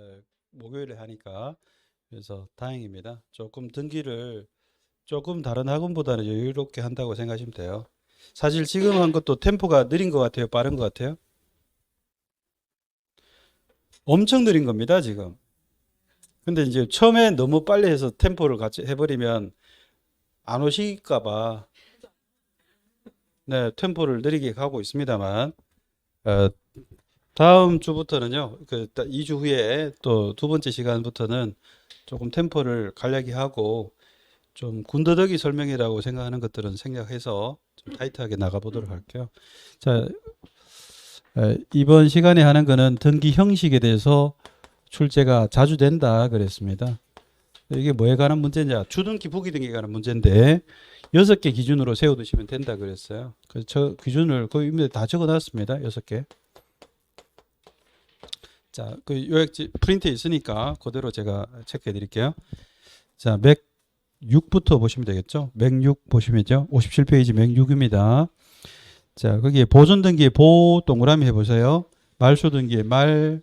에, 목요일에 하니까 그래서 다행입니다. 조금 등기를 조금 다른 학원보다는 여유롭게 한다고 생각하시면 돼요. 사실 지금 한 것도 템포가 느린 것 같아요. 빠른 것 같아요. 엄청 느린 겁니다, 지금. 근데 이제 처음에 너무 빨리 해서 템포를 같이 해버리면 안 오실까봐 네, 템포를 느리게 가고 있습니다만 어, 다음 주부터는요, 그 2주 후에 또 두 번째 시간부터는 조금 템포를 간략히 하고 좀 군더더기 설명이라고 생각하는 것들은 생략해서 좀 타이트하게 나가보도록 할게요. 자, 에, 이번 시간에 하는 거는 등기 형식에 대해서 출제가 자주 된다 그랬습니다. 이게 뭐에 관한 문제냐? 주등기 부기등기에 관한 문제인데 여섯 개 기준으로 세워두시면 된다 그랬어요. 그래서 저 기준을 그 위에 다 적어놨습니다. 여섯 개. 자, 그 요약지 프린트에 있으니까 그대로 제가 체크해 드릴게요. 자, 맥 6부터 보시면 되겠죠? 맥6 보시면요. 57페이지 맥 6입니다. 자, 거기에 보존 등기의 보 동그라미 해 보세요. 말소 등기의 말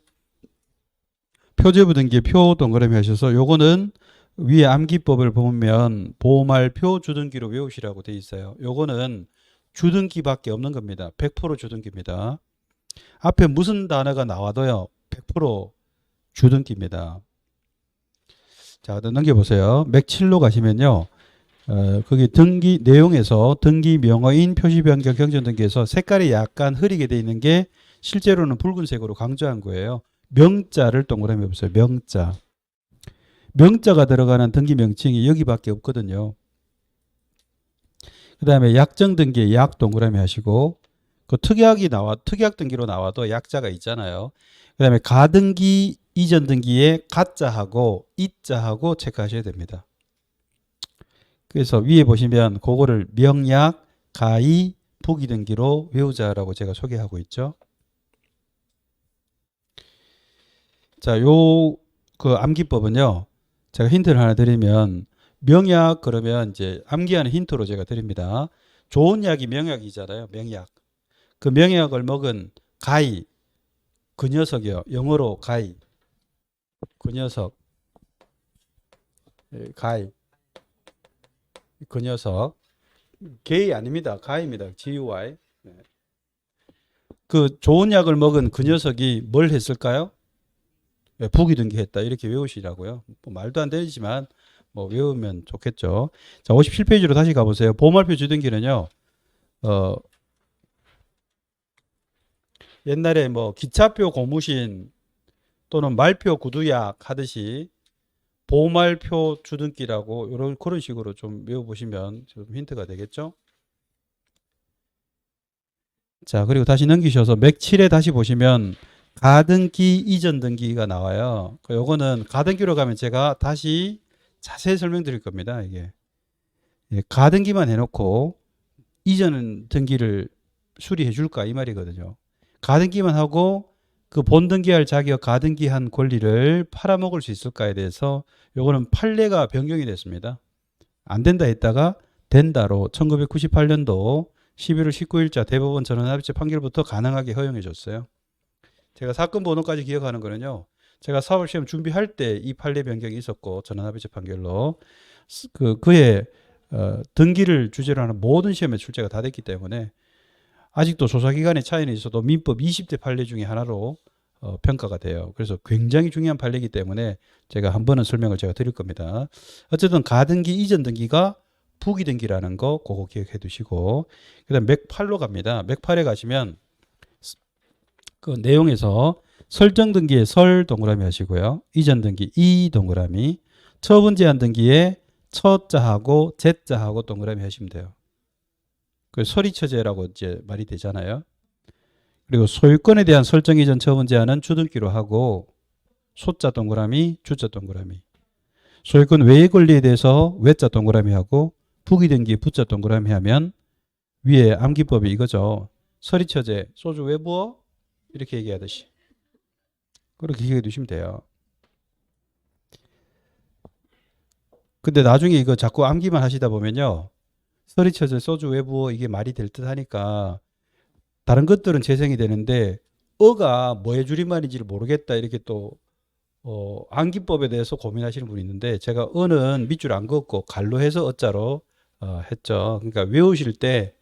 표제부 등기의 표 동그라미 하셔서 요거는 위에 암기법을 보면 보말표 주등기로 외우시라고 돼 있어요. 요거는 주등기밖에 없는 겁니다. 100% 주등기입니다. 앞에 무슨 단어가 나와도요. 100% 주등기입니다. 자, 넘겨보세요. 맥 7로 가시면요. 어, 거기 등기 내용에서 등기 명의인 표시 변경 경전 등기에서 색깔이 약간 흐리게 돼 있는 게 실제로는 붉은색으로 강조한 거예요. 명자를 동그라미 해보세요. 명자. 명자가 들어가는 등기 명칭이 여기밖에 없거든요. 그 다음에 약정 등기에 약 동그라미 하시고 그 특약이 나와 특약 등기로 나와도 약자가 있잖아요. 그 다음에 가등기 이전 등기에 가자하고 이자하고 체크하셔야 됩니다. 그래서 위에 보시면 그거를 명약, 가이, 부기 등기로 외우자라고 제가 소개하고 있죠. 자, 요 그 암기법은요. 제가 힌트를 하나 드리면 명약 그러면 이제 암기하는 힌트로 제가 드립니다. 좋은 약이 명약이잖아요. 명약. 그 명약을 먹은 가이 그 녀석이요. 영어로 가이. 그 녀석. 예, 가이. 그 녀석. 게이 아닙니다. 가이입니다. GUI. 네. 그 좋은 약을 먹은 그 녀석이 뭘 했을까요? 예, 부기 등기했다. 이렇게 외우시라고요. 뭐 말도 안 되지만 뭐 외우면 좋겠죠. 자, 57페이지로 다시 가보세요. 보말표 주등기는요. 어, 옛날에 뭐 기차표 고무신 또는 말표 구두약 하듯이 보말표 주등기라고 이런 그런 식으로 좀 외워보시면 좀 힌트가 되겠죠. 자 그리고 다시 넘기셔서 맥 7에 다시 보시면 가등기 이전 등기가 나와요. 그 요거는 가등기로 가면 제가 다시 자세히 설명드릴 겁니다. 이게 예, 가등기만 해놓고 이전 등기를 수리해 줄까 이 말이거든요. 가등기만 하고 그 본등기할 자격 가등기한 권리를 팔아먹을 수 있을까에 대해서 요거는 판례가 변경이 됐습니다. 안 된다 했다가 된다로 1998년도 11월 19일자 대법원 전원합의체 판결부터 가능하게 허용해 줬어요. 제가 사건 번호까지 기억하는 거는요. 제가 사법 시험 준비할 때 이 판례 변경이 있었고 전원합의체 판결로 그 그의 어, 등기를 주제로 하는 모든 시험에 출제가 다 됐기 때문에 아직도 조사기간의 차이는 있어도 민법 20대 판례 중에 하나로 어, 평가가 돼요. 그래서 굉장히 중요한 판례이기 때문에 제가 한 번은 설명을 제가 드릴 겁니다. 어쨌든 가등기 이전 등기가 부기 등기라는 거 그거 기억해 두시고 그다음 맥 8로 갑니다. 맥 8에 가시면 그 내용에서 설정 등기에 설 동그라미 하시고요. 이전 등기 이 동그라미 처분 제한 등기에 첫자하고 제자하고 동그라미 하시면 돼요. 그 소리처제라고 이제 말이 되잖아요. 그리고 소유권에 대한 설정 이전 처분 제한은 주등기로 하고 소자 동그라미, 주자 동그라미. 소유권 외의 권리에 대해서 외자 동그라미 하고 부기 등기 부자 동그라미 하면 위에 암기법이 이거죠. 서리처제 소주 왜 부어? 이렇게 얘기하듯이. 그렇게 기억해 두시면 돼요. 근데 나중에 이거 자꾸 암기만 하시다 보면요. 서리처제 소주 왜 부어? 이게 말이 될 듯 하니까 다른 것들은 재생이 되는데 어가 뭐의 줄임말인지를 모르겠다 이렇게 또 어, 암기법에 대해서 고민하시는 분이 있는데 제가 은은 밑줄 안 긋고 갈로 해서 어자로 어, 했죠. 그러니까 외우실 때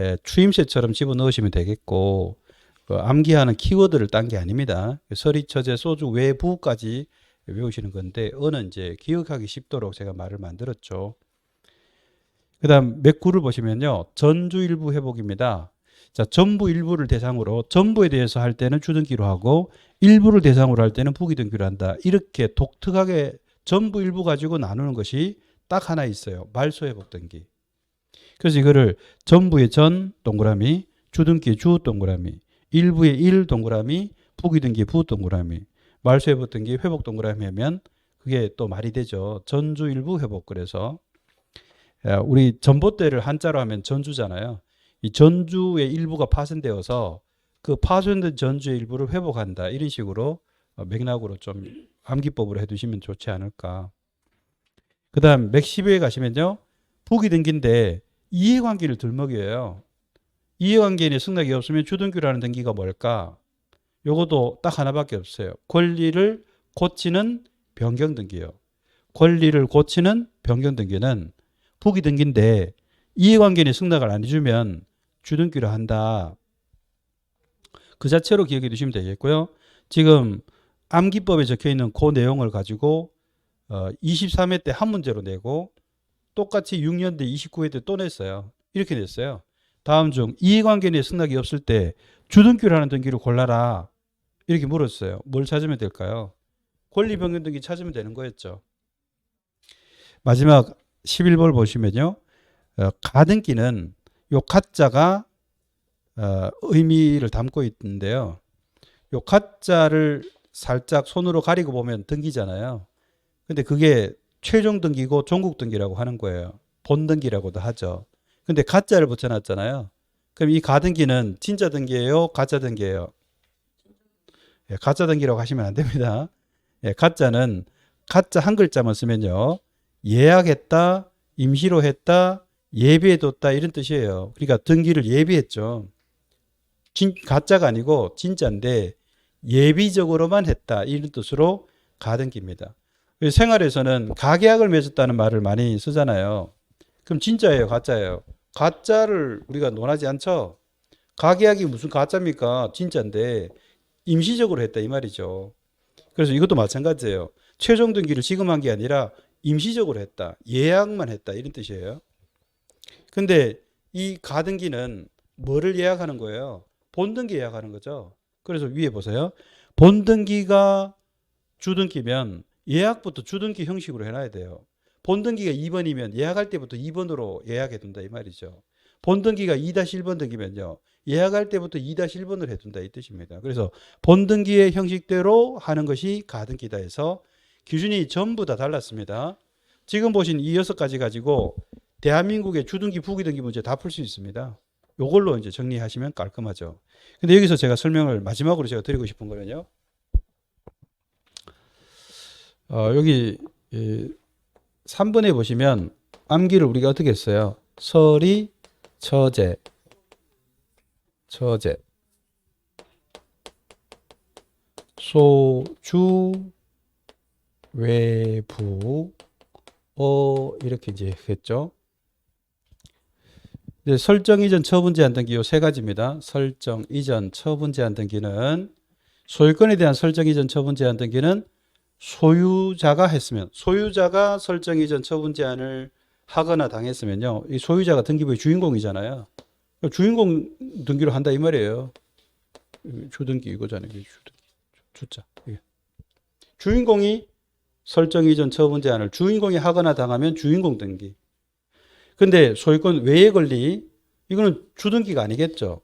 예, 추임새처럼 집어 넣으시면 되겠고 그 암기하는 키워드를 딴 게 아닙니다. 서리, 처제, 소주, 외부까지 외우시는 건데 은은 이제 기억하기 쉽도록 제가 말을 만들었죠. 그다음 맥구를 보시면요. 전주 일부 회복입니다. 자, 전부 일부를 대상으로 전부에 대해서 할 때는 주등기로 하고 일부를 대상으로 할 때는 부기등기로 한다. 이렇게 독특하게 전부 일부 가지고 나누는 것이 딱 하나 있어요. 말소 회복 등기. 그래서 이거를 전부의 전 동그라미, 주등기 주 동그라미, 일부의 일 동그라미, 부기등기 부 동그라미, 말소 회복 등기 회복 동그라미 하면 그게 또 말이 되죠. 전주 일부 회복 그래서 야, 우리 전봇대를 한자로 하면 전주잖아요. 이 전주의 일부가 파손되어서 그 파손된 전주의 일부를 회복한다. 이런 식으로 어, 맥락으로 좀 암기법으로 해두시면 좋지 않을까. 그 다음 맥12에 가시면요. 부기 등기인데 이해관계를 들먹여요. 이해관계에 승낙이 없으면 주등기라는 등기가 뭘까? 요것도 딱 하나밖에 없어요. 권리를 고치는 변경 등기요. 권리를 고치는 변경 등기는 부기 등기인데 이해관계인이 승낙을 안 해주면 주등기로 한다. 그 자체로 기억해 두시면 되겠고요. 지금 암기법에 적혀 있는 그 내용을 가지고 어, 23회 때 한 문제로 내고 똑같이 6년 뒤 29회 때 또 냈어요. 이렇게 냈어요. 다음 중 이해관계인의 승낙이 없을 때 주등기라는 등기를 골라라. 이렇게 물었어요. 뭘 찾으면 될까요? 권리변경 등기 찾으면 되는 거였죠. 마지막 11번 보시면요. 어, 가등기는 요 가자가 어, 의미를 담고 있는데요. 요 가자를 살짝 손으로 가리고 보면 등기잖아요. 근데 그게 최종 등기고 종국 등기라고 하는 거예요. 본 등기라고도 하죠. 근데 가자를 붙여놨잖아요. 그럼 이 가등기는 진짜 등기예요? 가짜 등기예요? 예, 가짜 등기라고 하시면 안 됩니다. 예, 가짜는 가짜 한 글자만 쓰면요. 예약했다, 임시로 했다, 예비해뒀다 이런 뜻이에요. 그러니까 등기를 예비했죠. 진, 가짜가 아니고 진짜인데 예비적으로만 했다 이런 뜻으로 가등기입니다. 생활에서는 가계약을 맺었다는 말을 많이 쓰잖아요. 그럼 진짜예요, 가짜예요? 가짜를 우리가 논하지 않죠. 가계약이 무슨 가짜입니까? 진짜인데 임시적으로 했다 이 말이죠. 그래서 이것도 마찬가지예요. 최종 등기를 지금 한 게 아니라 임시적으로 했다. 예약만 했다. 이런 뜻이에요. 근데 이 가등기는 뭐를 예약하는 거예요? 본등기 예약하는 거죠. 그래서 위에 보세요. 본등기가 주등기면 예약부터 주등기 형식으로 해놔야 돼요. 본등기가 2번이면 예약할 때부터 2번으로 예약해 둔다 이 말이죠. 본등기가 2-1번 등기면요. 예약할 때부터 2-1번을 해둔다 이 뜻입니다. 그래서 본등기의 형식대로 하는 것이 가등기다 해서 기준이 전부 다 달랐습니다. 지금 보신 이 여섯 가지 가지고 대한민국의 주등기 부기등기 문제 다 풀 수 있습니다. 요걸로 이제 정리하시면 깔끔하죠. 근데 여기서 제가 설명을 마지막으로 제가 드리고 싶은 거는요. 어, 여기 이 3번에 보시면 암기를 우리가 어떻게 했어요? 설이 처제 처제 소주 외부 어 이렇게 이제 했죠. 이제 설정 이전 처분 제한 등기 요 세 가지입니다. 설정 이전 처분 제한 등기는 소유권에 대한 설정 이전 처분 제한 등기는 소유자가 했으면 소유자가 설정 이전 처분 제한을 하거나 당했으면요. 이 소유자가 등기부의 주인공이잖아요. 주인공 등기로 한다 이 말이에요. 주등기 이거잖아요. 주등기. 주자. 이게. 주인공이 설정 이전 처분 제한을 주인공이 하거나 당하면 주인공 등기. 근데 소유권 외의 권리 이거는 주등기가 아니겠죠.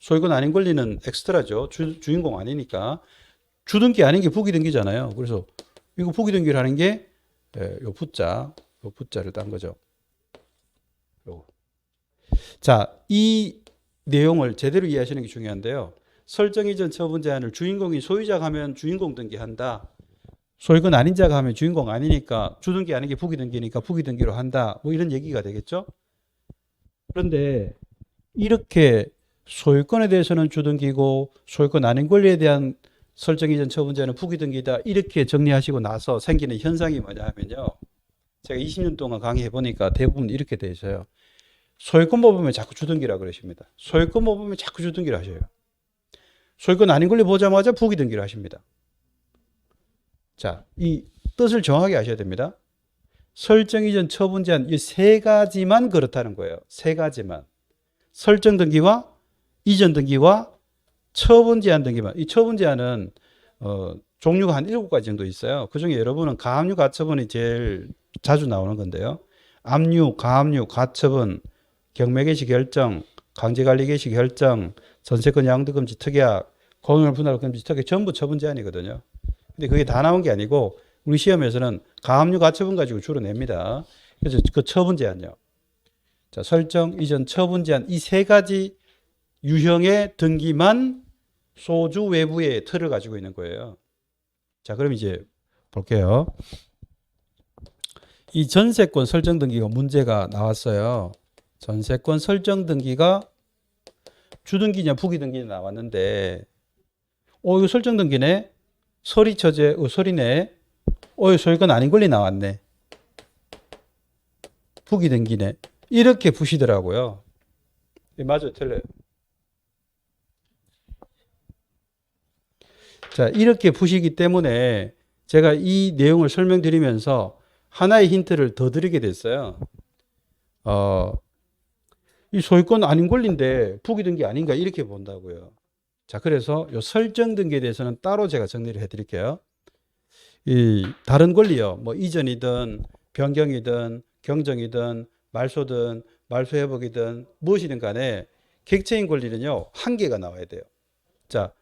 소유권 아닌 권리는 엑스트라죠. 주, 주인공 아니니까 주등기 아닌 게 부기등기잖아요. 그래서 이거 부기등기를 하는 게 예, 요 부자, 요 부자를 딴 거죠. 요. 자, 이 내용을 제대로 이해하시는 게 중요한데요. 설정 이전 처분 제한을 주인공이 소유자가 하면 주인공 등기한다. 소유권 아닌 자가 하면 주인공 아니니까 주등기 아닌 게 부기등기니까 부기등기로 한다. 뭐 이런 얘기가 되겠죠. 그런데 이렇게 소유권에 대해서는 주등기고 소유권 아닌 권리에 대한 설정 이전 처분자는 부기 등기다 이렇게 정리하시고 나서 생기는 현상이 뭐냐 하면요. 제가 20년 동안 강의해 보니까 대부분 이렇게 돼 있어요. 소유권 모범에 자꾸 주등기라 그러십니다. 소유권 모범에 자꾸 주등기를 하셔요. 소유권 아닌 권리 보자마자 부기 등기를 하십니다. 자, 이 뜻을 정확하게 아셔야 됩니다. 설정 이전 처분 제한 이 세 가지만 그렇다는 거예요. 세 가지만. 설정 등기와 이전 등기와 처분 제한 등기만. 이 처분 제한은 어, 종류가 한 일곱 가지 정도 있어요. 그 중에 여러분은 가압류 가처분이 제일 자주 나오는 건데요. 압류, 가압류, 가처분, 경매 개시 결정, 강제 관리 개시 결정, 전세권 양도금지 특약, 공유물 분할 금지 특약 전부 처분 제한이거든요. 근데 그게 다 나온 게 아니고 우리 시험에서는 가압류 가처분 가지고 주로 냅니다. 그래서 그 처분 제한요. 자, 설정, 이전, 처분 제한 이 세 가지 유형의 등기만 소주 외부의 틀을 가지고 있는 거예요. 자, 그럼 이제 볼게요. 이 전세권 설정 등기가 문제가 나왔어요. 전세권 설정 등기가 주등기냐 부기등기냐 나왔는데 어 이거 설정 등기네 서리 처제 어, 서리네. 어 이거 소유권 아닌 권리 나왔네. 부기등기네. 이렇게 부시더라고요. 예, 맞아요. 틀려요. 자 이렇게 부시기 때문에 제가 이 내용을 설명드리면서 하나의 힌트를 더 드리게 됐어요. 어, 이 소유권 아닌 권리인데 부기 등기 아닌가 이렇게 본다고요. 자, 그래서 요 설정 등기에 대해서는 따로 제가 정리를 해 드릴게요. 이 다른 권리요. 뭐 이전이든 변경이든 경정이든 말소든 말소 회복이든 무엇이든 간에 객체인 권리는요. 한 개가 나와야 돼요. 자,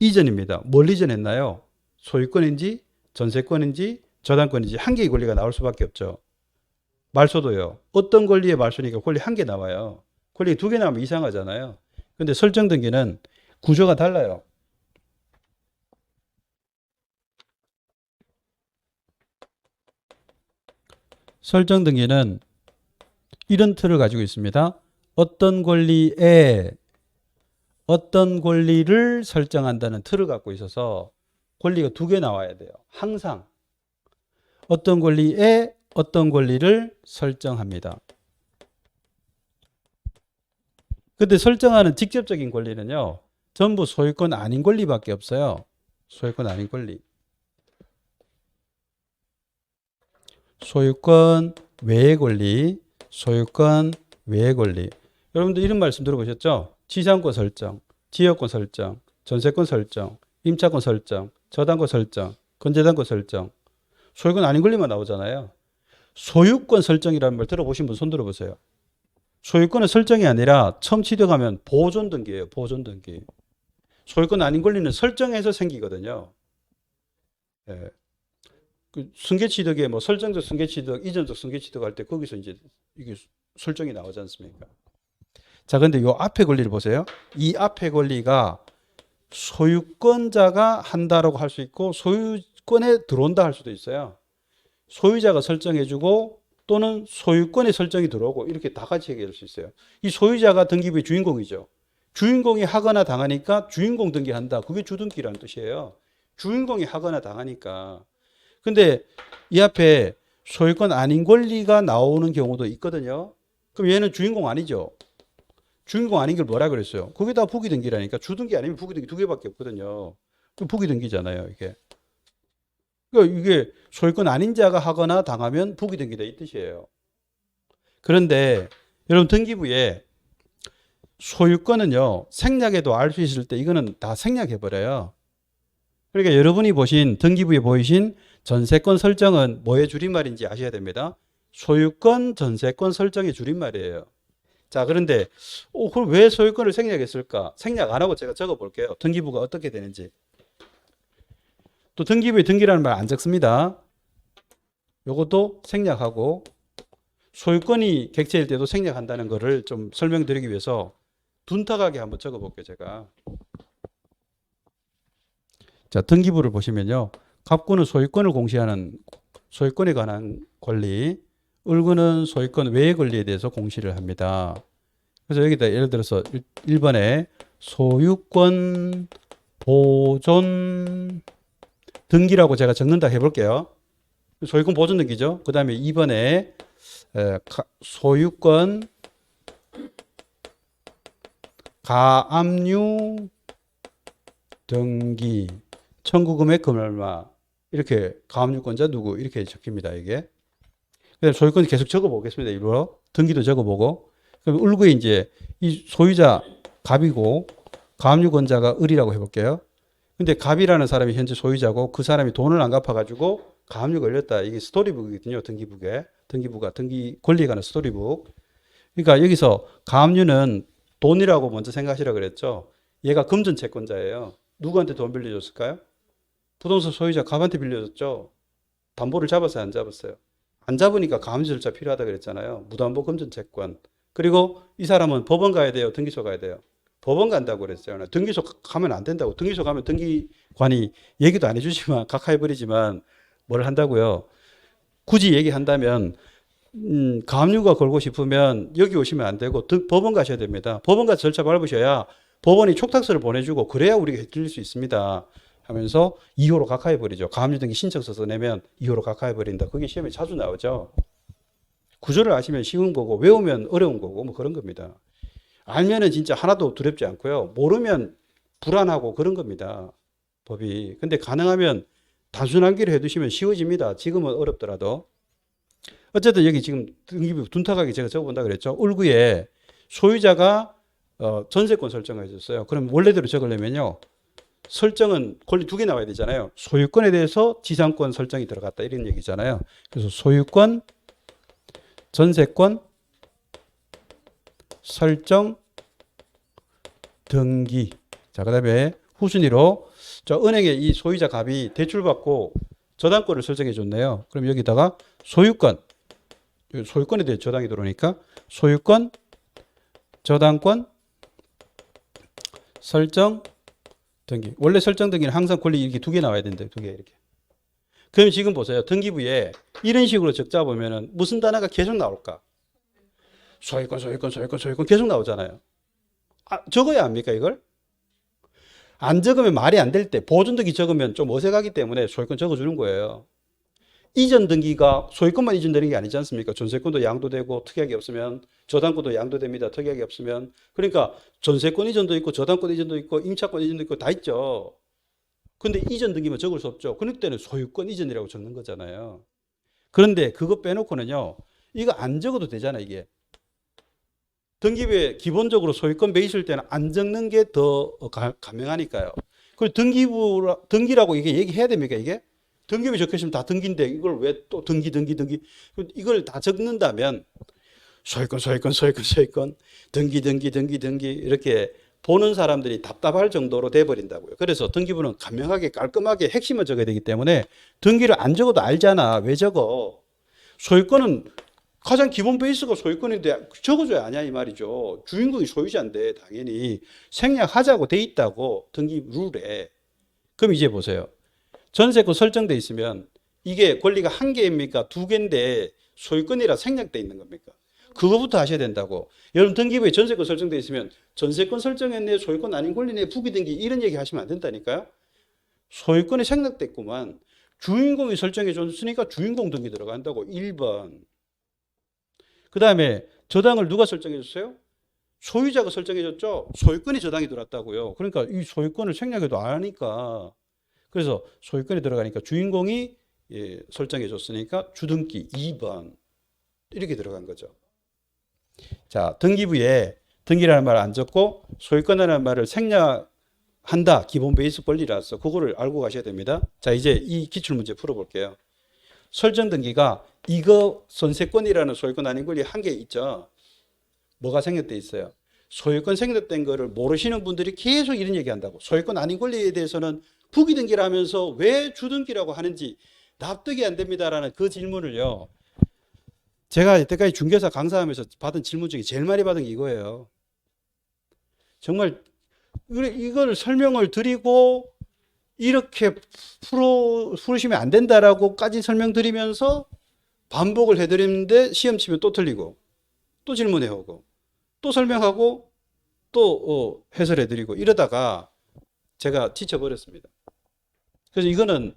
이전입니다. 뭘 이전했나요? 소유권인지 전세권인지 저당권인지 한 개의 권리가 나올 수밖에 없죠. 말소도요. 어떤 권리의 말소니까 권리 한 개 나와요. 권리 두 개 나오면 이상하잖아요. 근데 설정 등기는 구조가 달라요. 설정 등기는 이런 틀을 가지고 있습니다. 어떤 권리에 어떤 권리를 설정한다는 틀을 갖고 있어서 권리가 두 개 나와야 돼요. 항상 어떤 권리에 어떤 권리를 설정합니다. 근데 설정하는 직접적인 권리는요. 전부 소유권 아닌 권리밖에 없어요. 소유권 아닌 권리. 소유권 외의 권리, 소유권 외의 권리. 여러분들 이런 말씀 들어보셨죠? 지상권 설정, 지역권 설정, 전세권 설정, 임차권 설정, 저당권 설정, 건재당권 설정. 소유권 아닌 권리만 나오잖아요. 소유권 설정이라는 말 들어보신 분 손 들어보세요. 소유권의 설정이 아니라 취득하면 보존 등기예요. 보존 등기. 소유권 아닌 권리는 설정해서 생기거든요. 예. 그 승계 취득에 뭐 설정적 승계 취득, 이전적 승계 취득 할 때 거기서 이제 이게 설정이 나오지 않습니까? 자, 근데 요 앞에 권리를 보세요. 이 앞에 권리가 소유권자가 한다라고 할 수 있고 소유권에 들어온다 할 수도 있어요. 소유자가 설정해주고 또는 소유권의 설정이 들어오고 이렇게 다 같이 얘기할 수 있어요. 이 소유자가 등기부의 주인공이죠. 주인공이 하거나 당하니까 주인공 등기한다. 그게 주등기라는 뜻이에요. 주인공이 하거나 당하니까. 근데 이 앞에 소유권 아닌 권리가 나오는 경우도 있거든요. 그럼 얘는 주인공 아니죠. 주인공 아닌 걸 뭐라 그랬어요? 그게 다 부기 등기라니까 주등기 아니면 부기 등기 두 개밖에 없거든요. 그 부기 등기잖아요, 이게. 그러니까 이게 소유권 아닌 자가 하거나 당하면 부기 등기다 이 뜻이에요. 그런데 여러분 등기부에 소유권은요 생략해도 알 수 있을 때 이거는 다 생략해 버려요. 그러니까 여러분이 보신 등기부에 보이신 전세권 설정은 뭐의 줄임말인지 아셔야 됩니다. 소유권 전세권 설정의 줄임말이에요. 자 그런데 어, 그럼 왜 소유권을 생략했을까? 생략 안 하고 제가 적어 볼게요. 등기부가 어떻게 되는지. 또 등기부에 등기라는 말 안 적습니다. 요것도 생략하고 소유권이 객체일 때도 생략한다는 것을 좀 설명드리기 위해서 둔탁하게 한번 적어 볼게요, 제가. 자, 등기부를 보시면요. 갑구는 소유권을 공시하는 소유권에 관한 권리, 을구는 소유권 외의 권리에 대해서 공시를 합니다. 그래서 여기다 예를 들어서 1번에 소유권 보존 등기라고 제가 적는다 해볼게요. 소유권 보존 등기죠. 그 다음에 2번에 소유권 가압류 등기. 청구 금액 금 얼마. 이렇게 가압류권자 누구? 이렇게 적힙니다 이게. 그다음 소유권 계속 적어보겠습니다 일부러. 등기도 적어보고. 그럼 울구에 이제 이 소유자 갑이고 가압류권자가 을이라고 해볼게요. 근데 갑이라는 사람이 현재 소유자고 그 사람이 돈을 안 갚아가지고 가압류 걸렸다. 이게 스토리북이거든요 등기북에. 등기부가 등기 권리에 관한 스토리북. 그러니까 여기서 가압류는 돈이라고 먼저 생각하시라 그랬죠 얘가 금전 채권자예요 누구한테 돈 빌려줬을까요? 부동산 소유자 갑한테 빌려줬죠. 담보를 잡았어요, 안 잡았어요? 안 잡으니까 감시 절차 필요하다 그랬잖아요. 무담보 금전 채권. 그리고 이 사람은 법원 가야 돼요, 등기소 가야 돼요. 법원 간다고 그랬어요. 등기소 가면 안 된다고. 등기소 가면 등기관이 얘기도 안 해주지만 각하해버리지만 뭘 한다고요? 굳이 얘기한다면 음, 가압류가 걸고 싶으면 여기 오시면 안 되고 등- 법원 가셔야 됩니다. 법원 가서 절차 밟으셔야 법원이 촉탁서를 보내주고 그래야 우리가 해드릴 수 있습니다. 하면서 2호로 각하해 버리죠. 가압류 등기 신청서 써내면 2호로 각하해 버린다. 그게 시험에 자주 나오죠. 구조를 아시면 쉬운 거고 외우면 어려운 거고 뭐 그런 겁니다. 알면은 진짜 하나도 두렵지 않고요. 모르면 불안하고 그런 겁니다. 법이. 근데 가능하면 단순한 길을 해두시면 쉬워집니다. 지금은 어렵더라도. 어쨌든 여기 지금 등기부 둔탁하게 제가 적어본다 그랬죠. 울구에 소유자가 어, 전세권 설정을 해줬어요. 그럼 원래대로 적으려면요. 설정은 권리 두 개 나와야 되잖아요. 소유권에 대해서 지상권 설정이 들어갔다 이런 얘기잖아요. 그래서 소유권, 전세권, 설정, 등기. 자, 그다음에 후순위로 저 은행에 이 소유자 갑이 대출 받고 저당권을 설정해 줬네요. 그럼 여기다가 소유권, 소유권에 대해 저당이 들어오니까 소유권, 저당권, 설정, 등기. 원래 설정 등기는 항상 권리 이렇게 두 개 나와야 된대. 두 개 이렇게. 그럼 지금 보세요. 등기부에 이런 식으로 적자 보면은 무슨 단어가 계속 나올까? 소유권, 소유권, 소유권, 소유권 계속 나오잖아요. 아, 적어야 합니까, 이걸? 안 적으면 말이 안 될 때, 보존 등기 적으면 좀 어색하기 때문에 소유권 적어주는 거예요. 이전 등기가 소유권만 이전되는 게 아니지 않습니까? 전세권도 양도되고 특약이 없으면 저당권도 양도됩니다. 특약이 없으면. 그러니까 전세권 이전도 있고 저당권 이전도 있고 임차권 이전도 있고 다 있죠. 근데 이전 등기만 적을 수 없죠. 그럴 때는 소유권 이전이라고 적는 거잖아요. 그런데 그거 빼놓고는요. 이거 안 적어도 되잖아, 이게. 등기부에 기본적으로 소유권 베이스일 때는 안 적는 게 더 가명하니까요. 그리고 등기부 등기라고 이게 얘기해야 됩니까, 이게? 등기부에 적혀 있으면 다 등기인데 이걸 왜 또 등기 등기 등기 이걸 다 적는다면 소유권 소유권 소유권 소유권 등기 등기 등기 등기 이렇게 보는 사람들이 답답할 정도로 돼 버린다고요. 그래서 등기부는 간명하게 깔끔하게 핵심을 적어야 되기 때문에 등기를 안 적어도 알잖아. 왜 적어? 소유권은 가장 기본 베이스가 소유권인데 적어줘야 아냐 이 말이죠. 주인공이 소유자인데 당연히 생략하자고 돼 있다고 등기 룰에. 그럼 이제 보세요. 전세권 설정돼 있으면 이게 권리가 한 개입니까? 두 개인데 소유권이라 생략돼 있는 겁니까? 그거부터 하셔야 된다고. 여러분 등기부에 전세권 설정돼 있으면 전세권 설정했네, 소유권 아닌 권리네, 부기 등기 이런 얘기 하시면 안 된다니까요. 소유권이 생략됐구만. 주인공이 설정해 줬으니까 주인공 등기 들어간다고 1번. 그 다음에 저당을 누가 설정해 줬어요? 소유자가 설정해 줬죠. 소유권이 저당이 들어왔다고요. 그러니까 이 소유권을 생략해도 안 하니까 그래서 소유권이 들어가니까 주인공이 예, 설정해 줬으니까 주등기 2번 이렇게 들어간 거죠. 자, 등기부에 등기라는 말을 안 적고 소유권이라는 말을 생략한다. 기본 베이스 권리라서 그거를 알고 가셔야 됩니다. 자, 이제 이 기출 문제 풀어 볼게요. 설정 등기가 이거 선세권이라는 소유권 아닌 권리 한 개 있죠. 뭐가 생략돼 있어요? 소유권 생략된 거를 모르시는 분들이 계속 이런 얘기 한다고. 소유권 아닌 권리에 대해서는 부기 등기라면서 왜 주등기라고 하는지 납득이 안 됩니다라는 그 질문을요. 제가 이때까지 중개사 강사하면서 받은 질문 중에 제일 많이 받은 게 이거예요. 정말 이걸 설명을 드리고 이렇게 풀어 풀으시면 안 된다라고까지 설명드리면서 반복을 해드리는데 시험 치면 또 틀리고 또 질문해 오고 또 설명하고 또 어, 해설해 드리고 이러다가 제가 지쳐버렸습니다. 그래서 이거는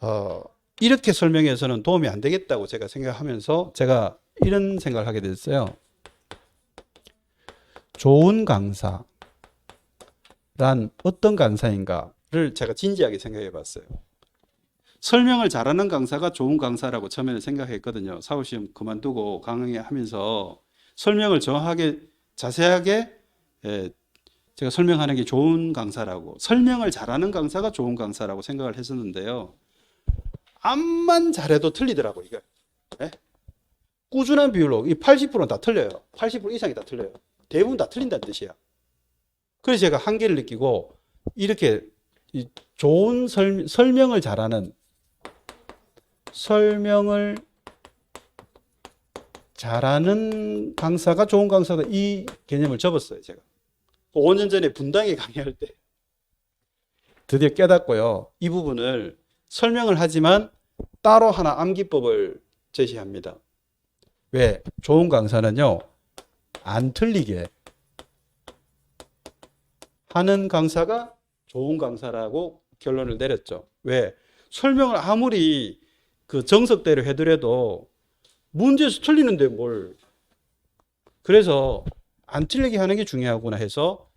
어, 이렇게 설명해서는 도움이 안 되겠다고 제가 생각하면서 제가 이런 생각을 하게 됐어요. 좋은 강사란 어떤 강사인가를 제가 진지하게 생각해 봤어요. 설명을 잘하는 강사가 좋은 강사라고 처음에는 생각했거든요. 사후시험 그만두고 강의하면서 설명을 정확하게 자세하게 예, 제가 설명하는 게 좋은 강사라고 설명을 잘하는 강사가 좋은 강사라고 생각을 했었는데요. 암만 잘해도 틀리더라고 이거. 예? 꾸준한 비율로 이 80%는 다 틀려요. 80% 이상이 다 틀려요. 대부분 다 틀린다는 뜻이야. 그래서 제가 한계를 느끼고 이렇게 이 좋은 설, 설명을 잘하는 설명을 잘하는 강사가 좋은 강사다 이 개념을 접었어요 제가 5년 전에 분당에 강의할 때. 드디어 깨닫고요. 이 부분을 설명을 하지만 따로 하나 암기법을 제시합니다. 왜? 좋은 강사는요 안 틀리게. 하는 강사가 좋은 강사라고 결론을 내렸죠. 왜? 설명을 아무리 그 정석대로 해더라도 문제에서 틀리는데 뭘. 그래서 안 틀리게 하는 게 중요하구나 해서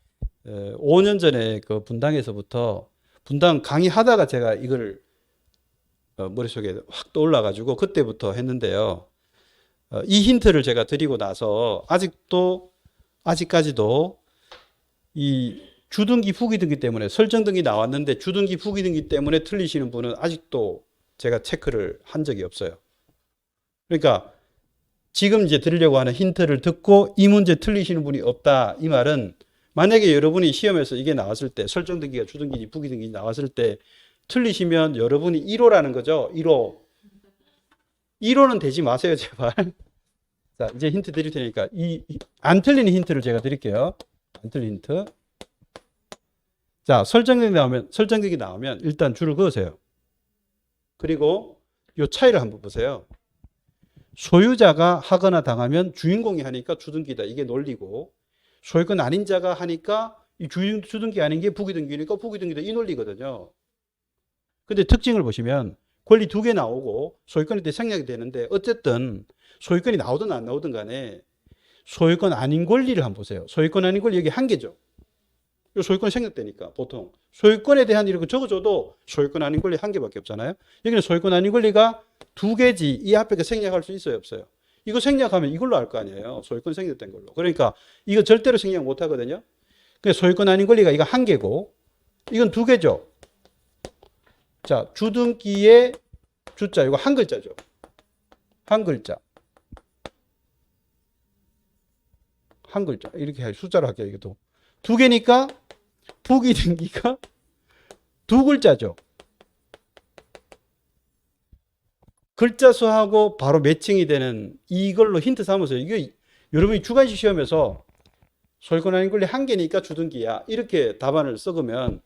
5년 전에 그 분당에서부터 분당 강의하다가 제가 이걸 어, 머릿속에 확 떠올라가지고 그때부터 했는데요. 어, 이 힌트를 제가 드리고 나서 아직도, 아직까지도 이 주등기, 후기등기 때문에 설정등기 나왔는데 주등기, 후기등기 때문에 틀리시는 분은 아직도 제가 체크를 한 적이 없어요. 그러니까 지금 이제 드리려고 하는 힌트를 듣고 이 문제 틀리시는 분이 없다. 이 말은 만약에 여러분이 시험에서 이게 나왔을 때 설정 등기가 주 등기지 부기 등기지 나왔을 때 틀리시면 여러분이 1호라는 거죠. 1호. 1호는 되지 마세요, 제발. 자, 이제 힌트 드릴 테니까 이 안 틀리는 힌트를 제가 드릴게요. 안 틀린 힌트. 자, 설정등기 나오면 설정등기 나오면 일단 줄을 그으세요. 그리고 이 차이를 한번 보세요. 소유자가 하거나 당하면 주인공이 하니까 주등기다. 이게 논리고 소유권 아닌 자가 하니까 이 주, 주등기 아닌 게 부기등기니까 부기등기다. 이 논리거든요. 근데 특징을 보시면 권리 두 개 나오고 소유권이 때 생략이 되는데 어쨌든 소유권이 나오든 안 나오든 간에 소유권 아닌 권리를 한번 보세요. 소유권 아닌 권리 여기 한 개죠. 이 소유권 생략되니까 보통 소유권에 대한 이렇게 적어줘도 소유권 아닌 권리 한 개밖에 없잖아요. 여기는 소유권 아닌 권리가 두 개지 이 앞에 그 생략할 수 있어요 없어요? 이거 생략하면 이걸로 할거 아니에요. 소유권 생략된 걸로. 그러니까 이거 절대로 생략 못 하거든요. 그 소유권 아닌 권리가 이거 한 개고 이건 두 개죠. 자 주등기의 주자 이거 한 글자죠. 한 글자. 한 글자 이렇게 숫자로 할게요 이것도 두 개니까 부기등기가 두 글자죠. 글자 수하고 바로 매칭이 되는 이걸로 힌트 삼으세요. 이게 여러분이 주관식 시험에서 소유권 권리 한 개니까 주등기야. 이렇게 답안을 썩으면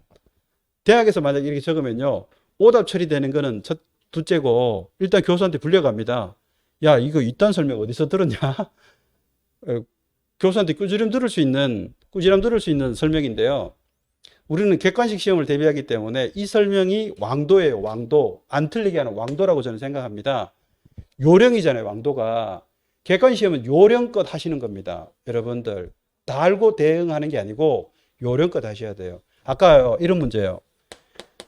대학에서 만약 이렇게 적으면요. 오답 처리되는 거는 첫 둘째고 일단 교수한테 불려갑니다. 야, 이거 이딴 설명 어디서 들었냐? 어, 교수한테 꾸지람 들을 수 있는 꾸지람 들을 수 있는 설명인데요. 우리는 객관식 시험을 대비하기 때문에 이 설명이 왕도예요, 왕도. 안 틀리게 하는 왕도라고 저는 생각합니다. 요령이잖아요, 왕도가. 객관식 시험은 요령껏 하시는 겁니다. 여러분들. 다 알고 대응하는 게 아니고 요령껏 하셔야 돼요. 아까요, 이런 문제예요.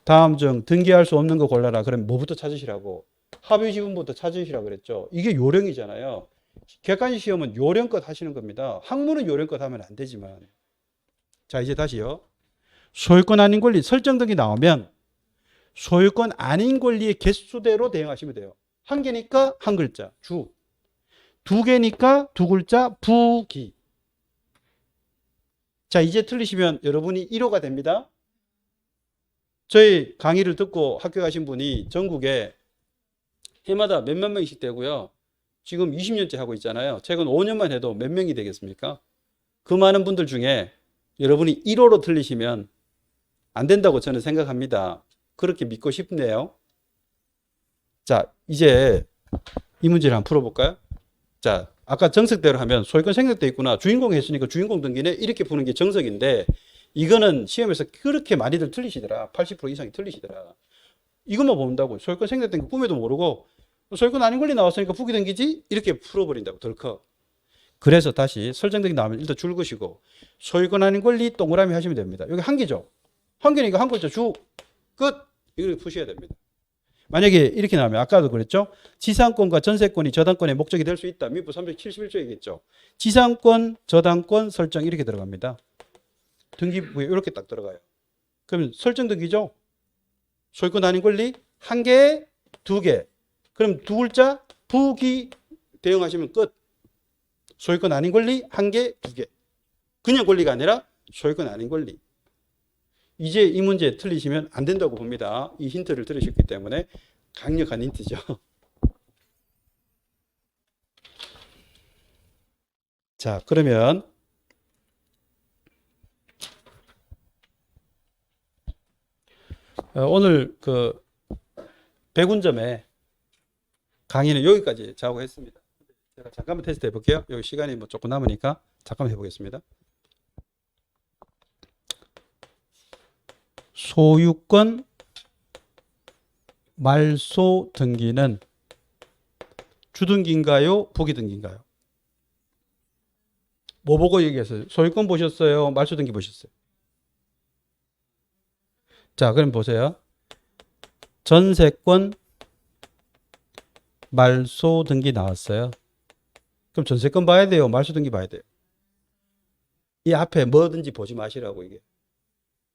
다음 중 등기할 수 없는 거 골라라. 그럼 뭐부터 찾으시라고? 합의 지분부터 찾으시라고 그랬죠. 이게 요령이잖아요. 객관식 시험은 요령껏 하시는 겁니다. 학문은 요령껏 하면 안 되지만. 자, 이제 다시요. 소유권 아닌 권리 설정 등이 나오면 소유권 아닌 권리의 개수대로 대응하시면 돼요. 한 개니까 한 글자, 주. 두 개니까 두 글자, 부기. 자, 이제 틀리시면 여러분이 1호가 됩니다. 저희 강의를 듣고 합격하신 분이 전국에 해마다 몇몇 명씩 되고요. 지금 20년째 하고 있잖아요. 최근 5년만 해도 몇 명이 되겠습니까? 그 많은 분들 중에 여러분이 1호로 틀리시면 안 된다고 저는 생각합니다. 그렇게 믿고 싶네요. 자, 이제 이 문제를 한번 풀어볼까요? 자, 아까 정석대로 하면 소유권 생략돼 있구나. 주인공 했으니까 주인공 등기네. 이렇게 푸는 게 정석인데 이거는 시험에서 그렇게 많이들 틀리시더라. 80% 이상이 틀리시더라. 이것만 본다고 소유권 생략된 거 꿈에도 모르고 소유권 아닌 권리 나왔으니까 부기 등기지 이렇게 풀어버린다고 덜컥. 그래서 다시 설정등기 나오면 일단 줄 것이고 소유권 아닌 권리 동그라미 하시면 됩니다. 여기 한 개죠. 한 개니까 한 글자 주 끝. 이걸 푸셔야 됩니다. 만약에 이렇게 나오면 아까도 그랬죠. 지상권과 전세권이 저당권의 목적이 될 수 있다. 민법 371조이겠죠. 지상권, 저당권 설정 이렇게 들어갑니다. 등기부에 이렇게 딱 들어가요. 그러면 설정 등기죠. 소유권 아닌 권리 한 개, 두 개. 그럼 두 글자 부기 대응하시면 끝. 소유권 아닌 권리 한 개, 두 개. 그냥 권리가 아니라 소유권 아닌 권리. 이제 이 문제 틀리시면 안 된다고 봅니다. 이 힌트를 들으셨기 때문에 강력한 힌트죠. 자, 그러면 어, 오늘 그 백운점에 강의는 여기까지 작업했습니다. 제가 잠깐만 테스트 해볼게요. 여기 시간이 뭐 조금 남으니까 잠깐만 해보겠습니다. 소유권 말소 등기는 주등기인가요? 부기등기인가요? 뭐 보고 얘기했어요? 소유권 보셨어요? 말소 등기 보셨어요? 자, 그럼 보세요. 전세권 말소 등기 나왔어요. 그럼 전세권 봐야 돼요? 말소 등기 봐야 돼요? 이 앞에 뭐든지 보지 마시라고 이게.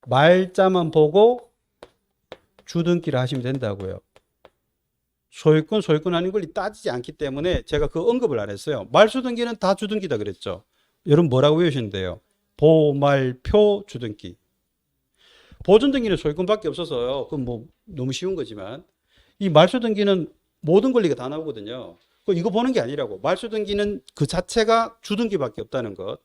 말자만 보고 주등기를 하시면 된다고요. 소유권, 소유권 아닌 권리 따지지 않기 때문에 제가 그 언급을 안 했어요. 말소등기는 다 주등기다 그랬죠. 여러분 뭐라고 외우시는데요? 보말표 주등기. 보존등기는 소유권밖에 없어서요. 그건 뭐 너무 쉬운 거지만 이 말소등기는 모든 권리가 다 나오거든요. 그 이거 보는 게 아니라고. 말소등기는 그 자체가 주등기밖에 없다는 것.